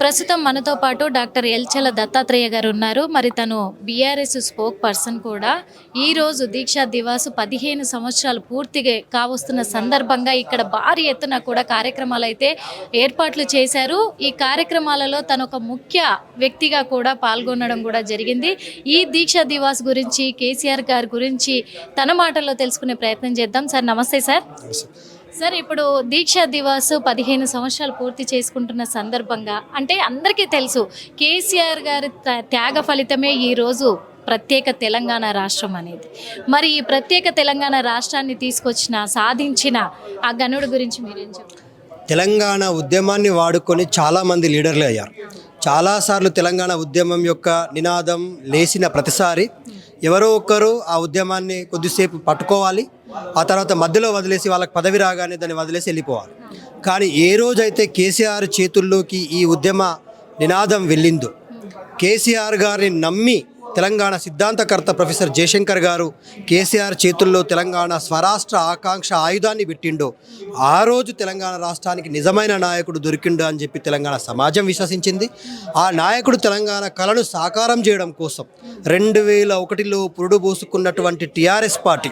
ప్రస్తుతం మనతో పాటు డాక్టర్ ఎల్చల దత్తాత్రేయ గారు ఉన్నారు. మరి తను బీఆర్ఎస్ స్పోక్ పర్సన్ కూడా. ఈరోజు దీక్షా దివాసు పదిహేను సంవత్సరాలు పూర్తిగా కావస్తున్న సందర్భంగా ఇక్కడ భారీ ఎత్తున కూడా కార్యక్రమాలు అయితే ఏర్పాట్లు చేశారు. ఈ కార్యక్రమాలలో తను ఒక ముఖ్య వ్యక్తిగా కూడా పాల్గొనడం కూడా జరిగింది. ఈ దీక్షా దివాస్ గురించి కేసీఆర్ గారి గురించి తన మాటల్లో తెలుసుకునే ప్రయత్నం చేద్దాం. సార్ నమస్తే సార్. సార్ ఇప్పుడు దీక్షా దివాస్ పదిహేను సంవత్సరాలు పూర్తి చేసుకుంటున్న సందర్భంగా అంటే అందరికీ తెలుసు కేసీఆర్ గారి త్యాగ ఫలితమే ఈరోజు ప్రత్యేక తెలంగాణ రాష్ట్రం అనేది. మరి ఈ ప్రత్యేక తెలంగాణ రాష్ట్రాన్ని తీసుకొచ్చిన సాధించిన ఆ గనుడు గురించి మీరేం చెప్తారు? తెలంగాణ ఉద్యమాన్ని వాడుకొని చాలామంది లీడర్లు అయ్యారు. చాలాసార్లు తెలంగాణ ఉద్యమం యొక్క నినాదం లేచిన ప్రతిసారి ఎవరో ఒకరు ఆ ఉద్యమాన్ని కొద్దిసేపు పట్టుకోవాలి ఆ తర్వాత మధ్యలో వదిలేసి వాళ్ళకి పదవి రాగానే దాన్ని వదిలేసి వెళ్ళిపోవాలి. కానీ ఏ రోజైతే కేసీఆర్ చేతుల్లోకి ఈ ఉద్యమ నినాదం వెళ్ళిందో కేసీఆర్ గారిని నమ్మి తెలంగాణ సిద్ధాంతకర్త ప్రొఫెసర్ జయశంకర్ గారు కేసీఆర్ చేతుల్లో తెలంగాణ స్వరాష్ట్ర ఆకాంక్ష ఆయుధాన్ని పెట్టిండో. ఆ రోజు తెలంగాణ రాష్ట్రానికి నిజమైన నాయకుడు దొరికిండు అని చెప్పి తెలంగాణ సమాజం విశ్వసించింది. ఆ నాయకుడు తెలంగాణ కళను సాకారం చేయడం కోసం రెండు వేల ఒకటిలో పురుడు పోసుకున్నటువంటి టీఆర్ఎస్ పార్టీ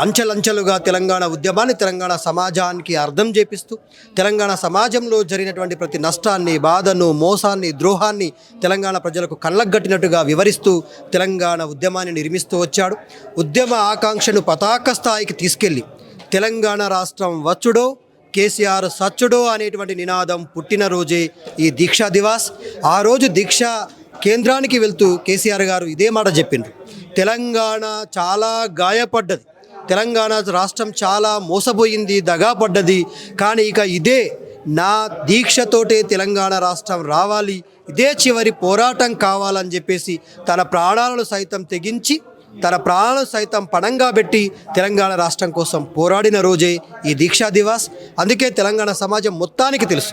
అంచెలంచెలుగా తెలంగాణ ఉద్యమాన్ని తెలంగాణ సమాజానికి అర్థం చేపిస్తూ తెలంగాణ సమాజంలో జరిగినటువంటి ప్రతి నష్టాన్ని బాధను మోసాన్ని ద్రోహాన్ని తెలంగాణ ప్రజలకు కళ్ళగట్టినట్టుగా వివరిస్తూ తెలంగాణ ఉద్యమాన్ని నిర్మిస్తూ వచ్చాడు. ఉద్యమ ఆకాంక్షను పతాక స్థాయికి తీసుకెళ్ళి తెలంగాణ రాష్ట్రం వచ్చుడో కేసీఆర్ సచ్చుడో అనేటువంటి నినాదం పుట్టినరోజే ఈ దీక్షా దివాస్. ఆ రోజు దీక్షా కేంద్రానికి వెళ్తూ కేసీఆర్ గారు ఇదే మాట చెప్పిండ్రు. తెలంగాణ చాలా గాయపడ్డది. తెలంగాణ రాష్ట్రం చాలా మోసపోయింది దగాపడ్డది. కానీ ఇక ఇదే నా దీక్షతోటే తెలంగాణ రాష్ట్రం రావాలి. ఇదే చివరి పోరాటం కావాలని చెప్పేసి తన ప్రాణాలను సైతం తెగించి తన ప్రాణాలను సైతం పణంగా పెట్టి తెలంగాణ రాష్ట్రం కోసం పోరాడిన రోజే ఈ దీక్షా దివాస్. అందుకే తెలంగాణ సమాజం మొత్తానికి తెలుసు.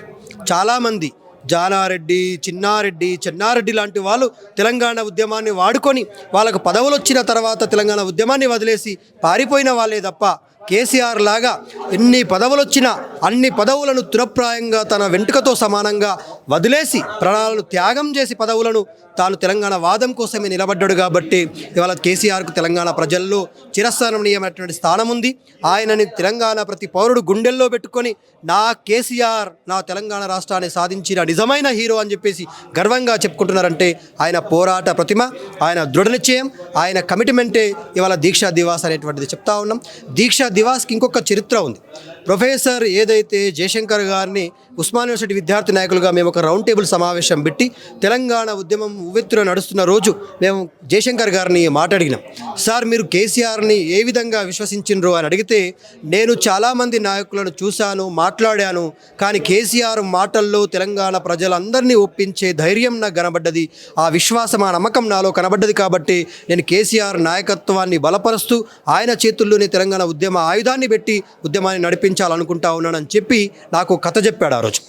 చాలామంది జానారెడ్డి చిన్నారెడ్డి చెన్నారెడ్డి లాంటి వాళ్ళు తెలంగాణ ఉద్యమాన్ని వాడుకొని వాళ్ళకు పదవులు వచ్చిన తర్వాత తెలంగాణ ఉద్యమాన్ని వదిలేసి పారిపోయిన వాళ్ళే తప్ప కేసీఆర్ లాగా ఎన్ని పదవులు వచ్చినా అన్ని పదవులను తురప్రాయంగా తన వెంటుకతో సమానంగా వదిలేసి ప్రాణాలను త్యాగం చేసి పదవులను తాను తెలంగాణ వాదం కోసమే నిలబడ్డాడు కాబట్టి ఇవాళ కేసీఆర్కు తెలంగాణ ప్రజల్లో చిరస్థానీయమైనటువంటి స్థానం ఉంది ఆయనని తెలంగాణ ప్రతి పౌరుడు గుండెల్లో పెట్టుకొని నా కేసీఆర్ నా తెలంగాణ రాష్ట్రాన్ని సాధించిన నిజమైన హీరో అని చెప్పేసి గర్వంగా చెప్పుకుంటున్నారంటే ఆయన పోరాట ప్రతిమ ఆయన దృఢ నిశ్చయం ఆయన కమిట్మెంటే ఇవాళ దీక్షా దివాస్ అనేటువంటిది చెప్తా ఉన్నాం. దీక్షా దివాస్కి ఇంకొక చరిత్ర ఉంది. ప్రొఫెసర్ ఏదైతే జయశంకర్ గారిని ఉస్మాన్ యూనివర్సిటీ విద్యార్థి నాయకులుగా మేము ఒక రౌండ్ టేబుల్ సమావేశం పెట్టి తెలంగాణ ఉద్యమం ఉవ్వెత్తున నడుస్తున్న రోజు మేము జయశంకర్ గారిని మాట్లాడినాం. సార్ మీరు కేసీఆర్ని ఏ విధంగా విశ్వసించినరు అని అడిగితే నేను చాలామంది నాయకులను చూశాను మాట్లాడాను కానీ కేసీఆర్ మాటల్లో తెలంగాణ ప్రజలందరినీ ఒప్పించే ధైర్యం నాకు కనబడ్డది. ఆ విశ్వాసం ఆ నమ్మకం నాలో కనబడ్డది కాబట్టి నేను కేసీఆర్ నాయకత్వాన్ని బలపరుస్తూ ఆయన చేతుల్లోనే తెలంగాణ ఉద్యమ ఆయుధాన్ని పెట్టి ఉద్యమాన్ని నడిపి నడిపించాలనుకుంటా ఉన్నానని చెప్పి నాకు కథ చెప్పాడు ఆ రోజు.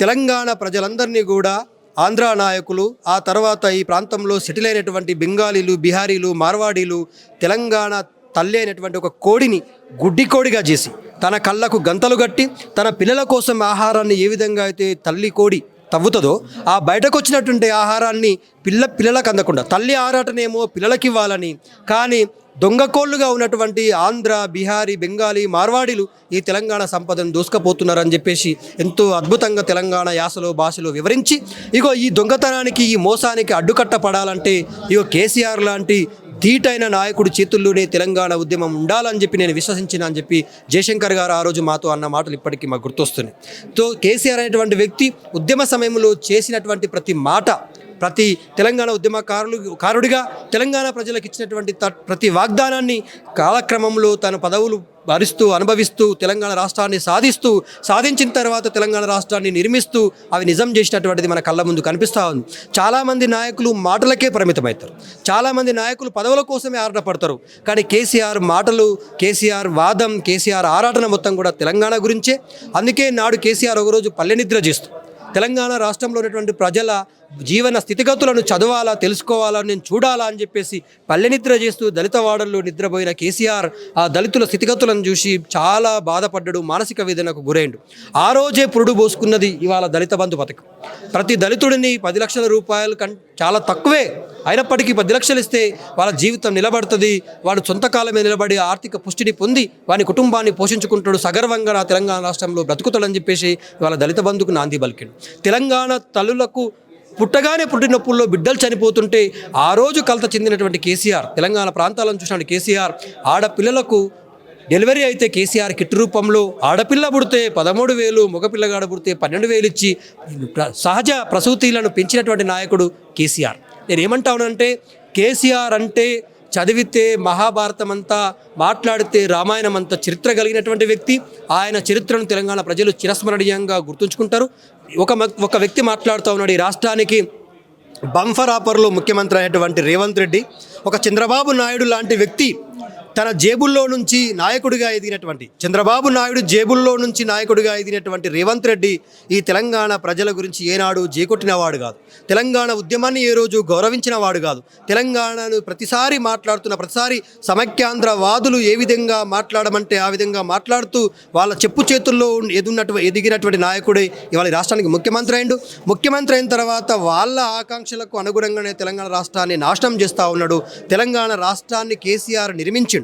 తెలంగాణ ప్రజలందరినీ కూడా ఆంధ్ర నాయకులు ఆ తర్వాత ఈ ప్రాంతంలో సెటిల్ అయినటువంటి బెంగాలీలు బిహారీలు మార్వాడీలు తెలంగాణ తల్లి అయినటువంటి ఒక కోడిని గుడ్డి కోడిగా చేసి తన కళ్ళకు గంతలు కట్టి తన పిల్లల కోసం ఆహారాన్ని ఏ విధంగా అయితే తల్లి కోడి తవ్వుతుందో ఆ బయటకు వచ్చినటువంటి ఆహారాన్ని పిల్ల పిల్లలకు అందకుండా తల్లి ఆరాటనేమో పిల్లలకి ఇవ్వాలని కానీ దొంగకోళ్ళుగా ఉన్నటువంటి ఆంధ్ర బీహారీ బెంగాలీ మార్వాడీలు ఈ తెలంగాణ సంపదను దూసుకుపోతున్నారని చెప్పేసి ఎంతో అద్భుతంగా తెలంగాణ యాసలో భాషలో వివరించి ఇగో ఈ దొంగతనానికి ఈ మోసానికి అడ్డుకట్ట పడాలంటే ఇగో కేసీఆర్ లాంటి ధీటైన నాయకుడు చేతుల్లోనే తెలంగాణ ఉద్యమం ఉండాలని చెప్పి నేను విశ్వసించిన అని చెప్పి జయశంకర్ గారు ఆ రోజు మాతో అన్న మాటలు ఇప్పటికీ మాకు గుర్తొస్తున్నాయి. తో కేసీఆర్ అనేటువంటి వ్యక్తి ఉద్యమ సమయంలో చేసినటువంటి ప్రతి మాట ప్రతి తెలంగాణ ఉద్యమకారులు కారుడిగా తెలంగాణ ప్రజలకు ఇచ్చినటువంటి ప్రతి వాగ్దానాన్ని కాలక్రమంలో తన పదవులు భరిస్తూ అనుభవిస్తూ తెలంగాణ రాష్ట్రాన్ని సాధిస్తూ సాధించిన తర్వాత తెలంగాణ రాష్ట్రాన్ని నిర్మిస్తూ అవి నిజం చేసినటువంటిది మన కళ్ళ ముందు కనిపిస్తూ ఉంది. చాలామంది నాయకులు మాటలకే పరిమితమవుతారు. చాలామంది నాయకులు పదవుల కోసమే ఆరాటపడతారు కానీ కేసీఆర్ మాటలు కేసీఆర్ వాదం కేసీఆర్ ఆరాటన మొత్తం కూడా తెలంగాణ గురించే. అందుకే నాడు కేసీఆర్ ఒకరోజు పల్లె నిద్ర చేస్తూ తెలంగాణ రాష్ట్రంలో ఉన్నటువంటి ప్రజల జీవన స్థితిగతులను చదవాలా తెలుసుకోవాలా నేను చూడాలా అని చెప్పేసి పల్లె నిద్ర చేస్తూ దళిత వాడల్లో నిద్రపోయిన కేసీఆర్ ఆ దళితుల స్థితిగతులను చూసి చాలా బాధపడ్డాడు మానసిక వేదనకు గురైండు. ఆ రోజే పురుడు పోసుకున్నది ఇవాళ దళిత బంధు పథకం. ప్రతి దళితుడిని పది లక్షల రూపాయలు కం చాలా తక్కువే. అయినప్పటికీ పది లక్షలు ఇస్తే వాళ్ళ జీవితం నిలబడుతుంది వాడు సొంత కాలమే నిలబడి ఆర్థిక పుష్టిని పొంది వాని కుటుంబాన్ని పోషించుకుంటాడు సగర్వంగా నా తెలంగాణ రాష్ట్రంలో బ్రతుకుతాడని చెప్పేసి వాళ్ళ దళిత బంధుకు నాంది పలికాడు. తెలంగాణ తల్లులకు పుట్టగానే పుట్టినప్పుల్లో బిడ్డలు చనిపోతుంటే ఆ రోజు కలత చెందినటువంటి కేసీఆర్ తెలంగాణ ప్రాంతాలను చూసినటువంటి కేసీఆర్ ఆడపిల్లలకు డెలివరీ అయితే కేసీఆర్ కిట్ రూపంలో ఆడపిల్ల పుడితే పదమూడు వేలు మగపిల్లగాడ పుడితే పన్నెండు వేలు ఇచ్చి ప్ర- సహజ ప్రసూతిలను పెంచినటువంటి నాయకుడు కేసీఆర్. నేను ఏమంటానంటే కేసీఆర్ అంటే చదివితే మహాభారతం అంతా మాట్లాడితే రామాయణం అంతా చరిత్ర కలిగినటువంటి వ్యక్తి. ఆయన చరిత్రను తెలంగాణ ప్రజలు చిరస్మరణీయంగా గుర్తుంచుకుంటారు. ఒక ఒక వ్యక్తి మాట్లాడుతూ ఉన్నాడు ఈ రాష్ట్రానికి. బంఫర్ ముఖ్యమంత్రి అయినటువంటి రేవంత్ రెడ్డి. ఒక చంద్రబాబు నాయుడు లాంటి వ్యక్తి తన జేబుల్లో నుంచి నాయకుడిగా ఎదిగినటువంటి చంద్రబాబు నాయుడు జేబుల్లో నుంచి నాయకుడిగా ఎదిగినటువంటి రేవంత్ రెడ్డి ఈ తెలంగాణ ప్రజల గురించి ఏనాడు జేకొట్టినవాడు కాదు. తెలంగాణ ఉద్యమాన్ని ఏ రోజు గౌరవించిన వాడు కాదు. తెలంగాణను ప్రతిసారి మాట్లాడుతున్న ప్రతిసారి సమైక్యాంధ్ర వాదులు ఏ విధంగా మాట్లాడమంటే ఆ విధంగా మాట్లాడుతూ వాళ్ళ చెప్పు చేతుల్లో ఎదున్నటువంటి ఎదిగినటువంటి నాయకుడే ఇవాళ రాష్ట్రానికి ముఖ్యమంత్రి అయిండు. ముఖ్యమంత్రి అయిన తర్వాత వాళ్ళ ఆకాంక్షలకు అనుగుణంగానే తెలంగాణ రాష్ట్రాన్ని నాశనం చేస్తూ ఉన్నాడు. తెలంగాణ రాష్ట్రాన్ని కేసీఆర్ నిర్మించిండు.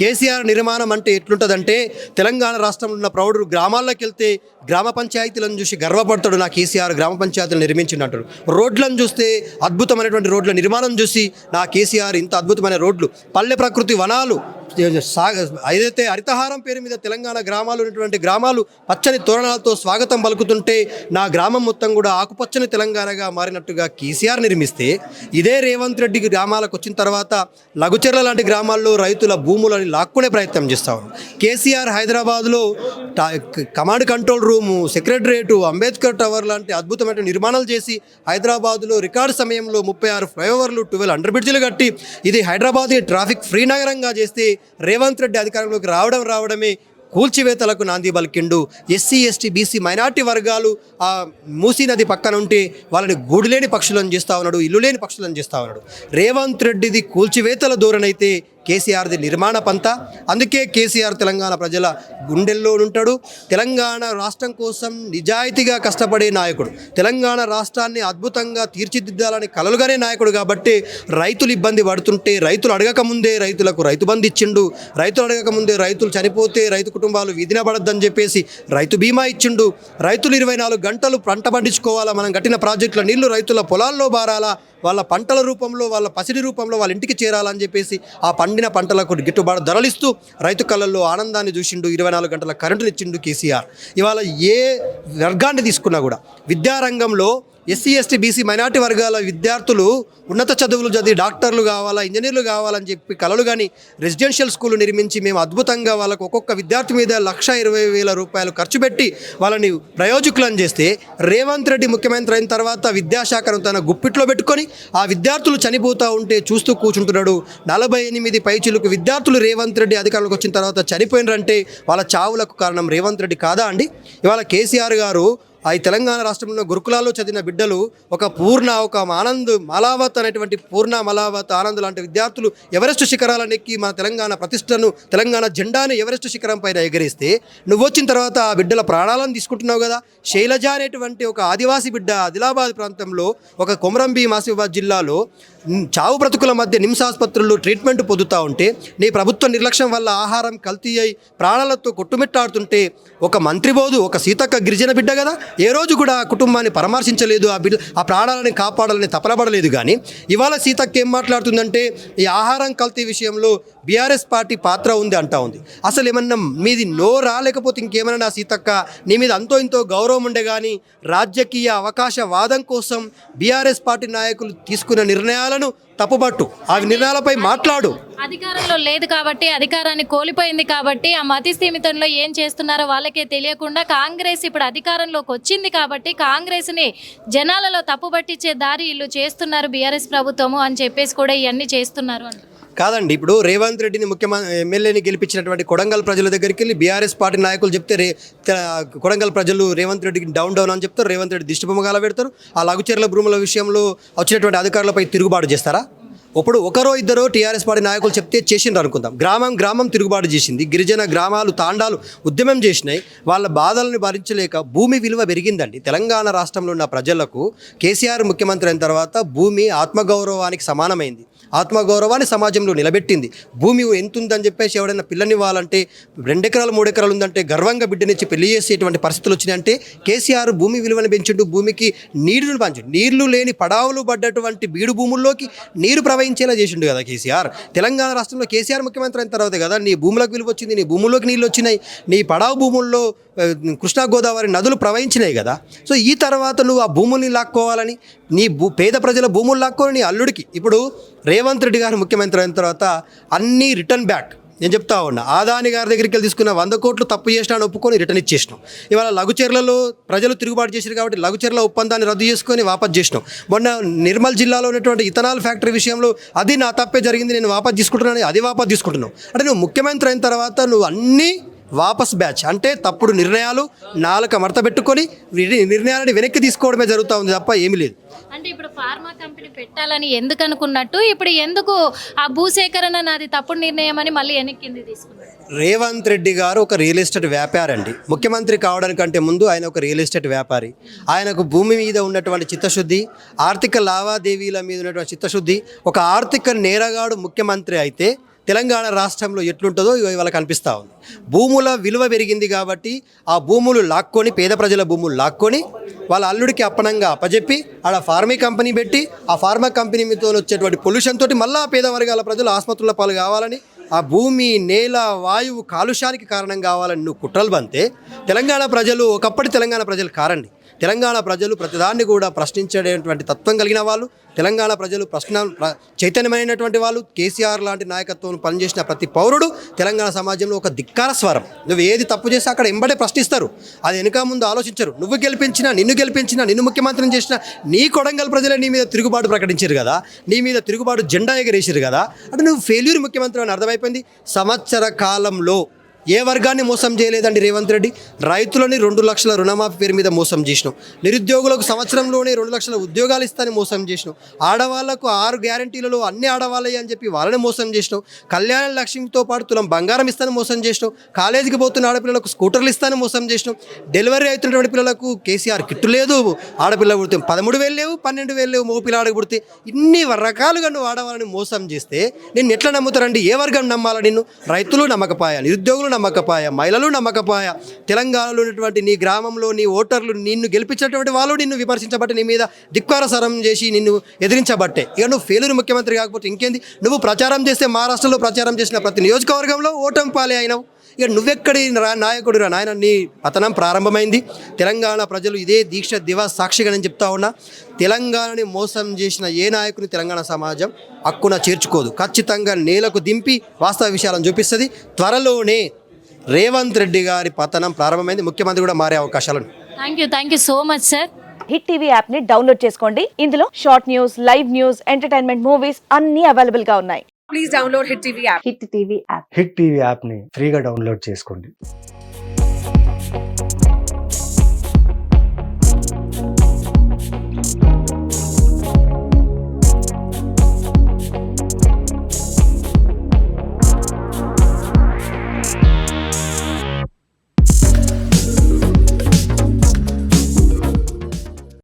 కేసీఆర్ నిర్మాణం అంటే ఎట్లుంటుందంటే తెలంగాణ రాష్ట్రంలో ఉన్న ప్రౌఢుడు గ్రామాల్లోకి వెళ్తే గ్రామ పంచాయతీలను చూసి గర్వపడతాడు. నా కేసీఆర్ గ్రామ పంచాయతీలు నిర్మించిందంటాడు. రోడ్లను చూస్తే అద్భుతమైనటువంటి రోడ్ల నిర్మాణం చూసి నా కేసీఆర్ ఇంత అద్భుతమైన రోడ్లు పల్లె ప్రకృతి వనాలు సాగ ఏదైతే హరితహారం పేరు మీద తెలంగాణ గ్రామాలు ఉన్నటువంటి గ్రామాలు పచ్చని తోరణాలతో స్వాగతం పలుకుతుంటే నా గ్రామం మొత్తం కూడా ఆకుపచ్చని తెలంగాణగా మారినట్టుగా కేసీఆర్ నిర్మిస్తే ఇదే రేవంత్ రెడ్డి గ్రామాలకు వచ్చిన తర్వాత లఘుచెర్ల లాంటి గ్రామాల్లో రైతుల రూములని లాక్కునే ప్రయత్నం చేస్తా. ఉన్నారు కేసీఆర్ హైదరాబాద్లో command control room secretariat Ambedkar tower లాంటి అద్భుతమైన నిర్మాణాలు చేసి హైదరాబాద్లో రికార్డు సమయంలో ముప్పై ఆరు ఫ్లైఓవర్లు ట్వెల్వ్ అండర్ బ్రిడ్జ్లు కట్టి ఇది హైదరాబాద్ ట్రాఫిక్ ఫ్రీ నగరంగా చేస్తే రేవంత్ రెడ్డి అధికారంలోకి రావడం రావడమే కూల్చివేతలకు నాంది పలికిండు. ఎస్సీ ఎస్టీ బీసీ మైనార్టీ వర్గాలు ఆ మూసీ నది పక్కన ఉంటే వాళ్ళని గూడు లేని పక్షులను చేస్తా ఉన్నాడు ఇల్లు లేని పక్షులను చేస్తా ఉన్నాడు. రేవంత్ రెడ్డిది కూల్చివేతల ధోరణైతే కేసీఆర్ది నిర్మాణ పంత. అందుకే కేసీఆర్ తెలంగాణ ప్రజల గుండెల్లో ఉంటాడు తెలంగాణ రాష్ట్రం కోసం నిజాయితీగా కష్టపడే నాయకుడు. తెలంగాణ రాష్ట్రాన్ని అద్భుతంగా తీర్చిదిద్దాలని కలలుగానే నాయకుడు కాబట్టి రైతులు ఇబ్బంది పడుతుంటే రైతులు అడగక ముందే రైతులకు రైతు బంధు ఇచ్చిండు. రైతులు అడగక ముందే రైతులు చనిపోతే రైతు కుటుంబాలు విధిన పడద్దని చెప్పేసి రైతు బీమా ఇచ్చిండు. రైతులు ఇరవై నాలుగు గంటలు పంట పండించుకోవాలా? మనం కట్టిన ప్రాజెక్టుల నీళ్ళు రైతుల పొలాల్లో బారాలా? వాళ్ళ పంటల రూపంలో వాళ్ళ పసిడి రూపంలో వాళ్ళ ఇంటికి చేరాలని చెప్పేసి ఆ పండిన పంటలకు గిట్టుబాటు ధరలిస్తూ రైతు కళ్ళల్లో ఆనందాన్ని చూసిండు. ఇరవై నాలుగు గంటల కరెంటులు ఇచ్చిండు కేసీఆర్. ఇవాళ ఏ వర్గాన్ని తీసుకున్నా కూడా విద్యారంగంలో ఎస్సీ ఎస్టీ బీసీ మైనార్టీ వర్గాల విద్యార్థులు ఉన్నత చదువులు చదివి డాక్టర్లు కావాలా ఇంజనీర్లు కావాలని చెప్పి కలలు కానీ రెసిడెన్షియల్ స్కూల్ నిర్మించి మేము అద్భుతంగా వాళ్ళకు ఒక్కొక్క విద్యార్థి మీద లక్ష ఇరవై వేల రూపాయలు ఖర్చు పెట్టి వాళ్ళని ప్రయోజకులను చేస్తే రేవంత్ రెడ్డి ముఖ్యమంత్రి అయిన తర్వాత విద్యాశాఖను తన గుప్పిట్లో పెట్టుకొని ఆ విద్యార్థులు చనిపోతూ ఉంటే చూస్తూ కూర్చుంటున్నాడు. నలభై ఎనిమిది పైచులకు విద్యార్థులు రేవంత్ రెడ్డి అధికారంలోకి వచ్చిన తర్వాత చనిపోయినారంటే వాళ్ళ చావులకు కారణం రేవంత్ రెడ్డి కాదా అండి? ఇవాళ కేసీఆర్ గారు ఈ తెలంగాణ రాష్ట్రంలో గురుకులాల్లో చదివిన బిడ్డలు ఒక పూర్ణ ఒక ఆనంద్ మలావత్ అనేటువంటి పూర్ణ మలావత్ ఆనంద్ లాంటి విద్యార్థులు ఎవరెస్ట్ శిఖరాలను ఎక్కి మన తెలంగాణ ప్రతిష్టను తెలంగాణ జెండాను ఎవరెస్ట్ శిఖరం పైన ఎగరేస్తే నువ్వు వచ్చిన తర్వాత ఆ బిడ్డల ప్రాణాలను తీసుకుంటున్నావు కదా? శైలజ అనేటువంటి ఒక ఆదివాసీ బిడ్డ ఆదిలాబాద్ ప్రాంతంలో ఒక కొమరంబి మాసిఫాబాద్ జిల్లాలో చావు బ్రతుకుల మధ్య నిమ్స్ ఆసుపత్రుల్లో ట్రీట్మెంట్ పొందుతూ ఉంటే నీ ప్రభుత్వ నిర్లక్ష్యం వల్ల ఆహారం కల్తీ అయి ప్రాణాలతో కొట్టుమిట్టాడుతుంటే ఒక మంత్రి బోధు ఒక సీతక్క గిరిజన బిడ్డ కదా? ఏ రోజు కూడా ఆ కుటుంబాన్ని పరామర్శించలేదు ఆ బిడ్డ ఆ ప్రాణాలని కాపాడాలని తపలబడలేదు కానీ ఇవాళ సీతక్క ఏం మాట్లాడుతుందంటే ఈ ఆహారం కల్తీ విషయంలో బీఆర్ఎస్ పార్టీ పాత్ర ఉంది అంటా ఉంది. అసలు ఏమన్నా మీది నోరా లేకపోతే ఇంకేమైనా నా సీతక్క నీ మీద అంతో ఇంతో గౌరవం ఉండే కానీ రాజకీయ అవకాశ వాదం కోసం బీఆర్ఎస్ పార్టీ నాయకులు తీసుకున్న నిర్ణయాలను తప్పుబట్టు. ఆ నిర్ణయాలపై మాట్లాడు. అధికారంలో లేదు కాబట్టి అధికారాన్ని కోల్పోయింది కాబట్టి ఆ మతి స్థిమితంలో ఏం చేస్తున్నారో వాళ్ళకే తెలియకుండా కాంగ్రెస్ ఇప్పుడు అధికారంలోకి వచ్చింది కాబట్టి కాంగ్రెస్ని జనాలలో తప్పు పట్టించే దారి వీళ్ళు చేస్తున్నారు బీఆర్ఎస్ ప్రభుత్వము అని చెప్పేసి కూడా ఇవన్నీ చేస్తున్నారు అంటే కాదండి ఇప్పుడు రేవంత్ రెడ్డిని ముఖ్యమంత్రి ఎమ్మెల్యేని గెలిపించినటువంటి కొడంగల్ ప్రజల దగ్గరికి వెళ్ళి బీఆర్ఎస్ పార్టీ నాయకులు చెప్తే రే కొడంగల్ ప్రజలు రేవంత్ రెడ్డికి డౌన్ డౌన్ అని చెప్తారు రేవంత్ రెడ్డి దిష్టిబొమ్మగాల పెడతారు. ఆ లఘుచర్ల భూముల విషయంలో వచ్చినటువంటి అధికారులపై తిరుగుబాటు చేస్తారా? ఇప్పుడు ఒకరో ఇద్దరో టీఆర్ఎస్ పార్టీ నాయకులు చెప్తే చేసిండ్రు అనుకుందాం. గ్రామం గ్రామం తిరుగుబాటు చేసింది గిరిజన గ్రామాలు తాండాలు ఉద్యమం చేసినాయి. వాళ్ళ బాధలను భరించలేక భూమి విలువ పెరిగిందండి. తెలంగాణ రాష్ట్రంలో ఉన్న ప్రజలకు కేసీఆర్ ముఖ్యమంత్రి అయిన తర్వాత భూమి ఆత్మగౌరవానికి సమానమైంది. ఆత్మగౌరవాన్ని సమాజంలో నిలబెట్టింది. భూమి ఎంత ఉందని చెప్పేసి ఎవడైనా పిల్లనివ్వాలంటే రెండెకరాలు మూడెకరాలు మూడు ఎకరాలు ఉందంటే గర్వంగా బిడ్డనిచ్చి పెళ్ళి చేసేటువంటి పరిస్థితులు వచ్చినాయంటే కేసీఆర్ భూమి విలువను పెంచుడు భూమికి నీరును పంచు నీళ్ళు లేని పడావులు పడ్డటువంటి బీడు భూముల్లోకి నీరు ప్రవహించేలా చేసిండు కదా కేసీఆర్. తెలంగాణ రాష్ట్రంలో కేసీఆర్ ముఖ్యమంత్రి అయిన తర్వాత కదా నీ భూములకు విలువ వచ్చింది నీ భూముల్లోకి నీళ్ళు వచ్చినాయి నీ పడావు భూముల్లో కృష్ణా గోదావరి నదులు ప్రవహించినాయి కదా. సో ఈ తర్వాత నువ్వు ఆ భూముల్ని లాక్కోవాలని నీ భూ పేద ప్రజల భూములు లాక్కొని నీ అల్లుడికి. ఇప్పుడు రేవంత్ రెడ్డి గారు ముఖ్యమంత్రి అయిన తర్వాత అన్నీ రిటర్న్ బ్యాక్. నేను చెప్తా ఉన్నా ఆదాని గారి దగ్గరికి వెళ్ళి తీసుకున్న వంద కోట్లు తప్పు చేసినా ఒప్పుకొని రిటర్న్ ఇచ్చేసినాం. ఇవాళ లఘుచర్లలో ప్రజలు తిరుగుబాటు చేశారు కాబట్టి లఘుచర్ల ఒప్పందాన్ని రద్దు చేసుకొని వాపస్ చేసినాం. మొన్న నిర్మల్ జిల్లాలో ఉన్నటువంటి ఇథనాల్ ఫ్యాక్టరీ విషయంలో అది నా తప్పే జరిగింది నేను వాపస్ తీసుకుంటున్నాను అది వాపస్ తీసుకుంటున్నాను అంటే నువ్వు ముఖ్యమంత్రి అయిన తర్వాత నువ్వు అన్నీ వాపస్ బ్యాచ్. అంటే తప్పుడు నిర్ణయాలు నాలుక మడత పెట్టుకొని నిర్ణయాలని వెనక్కి తీసుకోవడమే జరుగుతూ ఉంది తప్ప ఏమీ లేదు. అంటే ఇప్పుడు ఫార్మా కంపెనీ పెట్టాలని ఎందుకు అనుకున్నట్టు ఇప్పుడు ఎందుకు ఆ భూసేకరణ నాది తప్పుడు నిర్ణయం అని మళ్ళీ వెనక్కింది తీసుకున్నారు? రేవంత్ రెడ్డి గారు ఒక రియల్ ఎస్టేట్ వ్యాపారి అండి ముఖ్యమంత్రి కావడానికంటే ముందు ఆయన ఒక రియల్ ఎస్టేట్ వ్యాపారి. ఆయనకు భూమి మీద ఉన్నటువంటి చిత్తశుద్ధి ఆర్థిక లావాదేవీల మీద ఉన్నటువంటి చిత్తశుద్ధి ఒక ఆర్థిక నేరగాడు ముఖ్యమంత్రి అయితే తెలంగాణ రాష్ట్రంలో ఎట్లుంటుందో ఇవాళ కనిపిస్తూ ఉంది. భూముల విలువ పెరిగింది కాబట్టి ఆ భూములు లాక్కొని పేద ప్రజల భూములు లాక్కొని వాళ్ళ అల్లుడికి అప్పనంగా అప్పజెప్పి ఆడ ఫార్మీ కంపెనీ పెట్టి ఆ ఫార్మా కంపెనీ మీతో వచ్చేటువంటి పొల్యూషన్ తోటి మళ్ళా పేద వర్గాల ప్రజలు ఆసుపత్రుల పాలు కావాలని ఆ భూమి నేల వాయువు కాలుష్యానికి కారణం కావాలని నువ్వు కుట్రలు బంతే. తెలంగాణ ప్రజలు ఒకప్పటి తెలంగాణ ప్రజలు కారండి. తెలంగాణ ప్రజలు ప్రతిదాన్ని కూడా ప్రశ్నించేటువంటి తత్వం కలిగిన వాళ్ళు తెలంగాణ ప్రజలు ప్రశ్న చైతన్యమైనటువంటి వాళ్ళు కేసీఆర్ లాంటి నాయకత్వం పనిచేసిన ప్రతి పౌరుడు తెలంగాణ సమాజంలో ఒక ధిక్కార స్వరం. నువ్వు ఏది తప్పు చేస్తే అక్కడ ఎంబడే ప్రశ్నిస్తారు. అది వెనుక ముందు ఆలోచించరు. నువ్వు గెలిపించినా నిన్ను గెలిపించినా నిన్ను ముఖ్యమంత్రిని చేసినా నీ కొడంగల్ ప్రజలే నీ మీద తిరుగుబాటు ప్రకటించారు కదా నీ మీద తిరుగుబాటు జెండా ఎగరేసారు కదా అంటే నువ్వు ఫెయిల్యూర్ ముఖ్యమంత్రి అని అర్థమైపోయింది. సంవత్సర కాలంలో ఏ వర్గాన్ని మోసం చేయలేదండి రేవంత్ రెడ్డి? రైతులని రెండు లక్షల రుణమాఫీ పేరు మీద మోసం చేసినాం. నిరుద్యోగులకు సంవత్సరంలోనే రెండు లక్షల ఉద్యోగాలు ఇస్తానని మోసం చేసినాం. ఆడవాళ్ళకు ఆరు గ్యారంటీలలో అన్ని ఆడవాళ్ళే అని చెప్పి వాళ్ళని మోసం చేసినాం. కళ్యాణ లక్ష్మితో పాటు తులం బంగారం ఇస్తాను మోసం చేసినాం. కాలేజీకి పోతున్న ఆడపిల్లలకు స్కూటర్లు ఇస్తాను మోసం చేసినాం. డెలివరీ అవుతున్నటువంటి పిల్లలకు కేసీఆర్ కిట్టు లేదు. ఆడపిల్ల పుడితే పదమూడు వేలు లేవు పన్నెండు వేలు లేవు మగ పిల్లాడికి పుడితే ఇన్ని రకాలుగా నువ్వు ఆడవాళ్ళని మోసం చేస్తే నేను ఎట్లా నమ్ముతారండి? ఏ వర్గం నమ్మాలా నిన్ను? రైతులు నమ్మకపాయాలి నిరుద్యోగులు నమ్మకపాయ మహిళలు నమ్మకపాయ. తెలంగాణలో ఉన్నటువంటి నీ గ్రామంలో నీ ఓటర్లు నిన్ను గెలిపించినటువంటి వాళ్ళు నిన్ను విమర్శించబట్టి నీ మీద దిక్కారసరం చేసి నిన్ను ఎదిరించబట్టే. ఇక నువ్వు ఫెయిల్యూర్ ముఖ్యమంత్రి కాకపోతే ఇంకేంది? నువ్వు ప్రచారం చేస్తే మహారాష్ట్రలో ప్రచారం చేసిన ప్రతి నియోజకవర్గంలో ఓటమి పాలే అయినావు. ఇక నువ్వెక్కడి నాయకుడు రా నాయన? నీ పతనం ప్రారంభమైంది. తెలంగాణ ప్రజలు ఇదే దీక్ష దివాస్ సాక్షిగా నేను చెప్తా ఉన్నా. తెలంగాణని మోసం చేసిన ఏ నాయకుని తెలంగాణ సమాజం హక్కున చేర్చుకోదు. ఖచ్చితంగా నేలకు దింపి వాస్తవ విషయాలను చూపిస్తుంది. త్వరలోనే రేవంత్ రెడ్డి గారి పతనం ప్రారంభమైంది. ముఖ్యమంత్రి కూడా మారే అవకాశాలు thank you thank you so much sir hit TV యాప్ని డౌన్లోడ్ చేసుకోండి. ఇందులో short news live news entertainment movies అన్ని అవైలబుల్గా ఉన్నాయి. Please download Hit TV app. Hit TV app. Hit TV యాప్ని ఫ్రీగా డౌన్లోడ్ చేసుకోండి.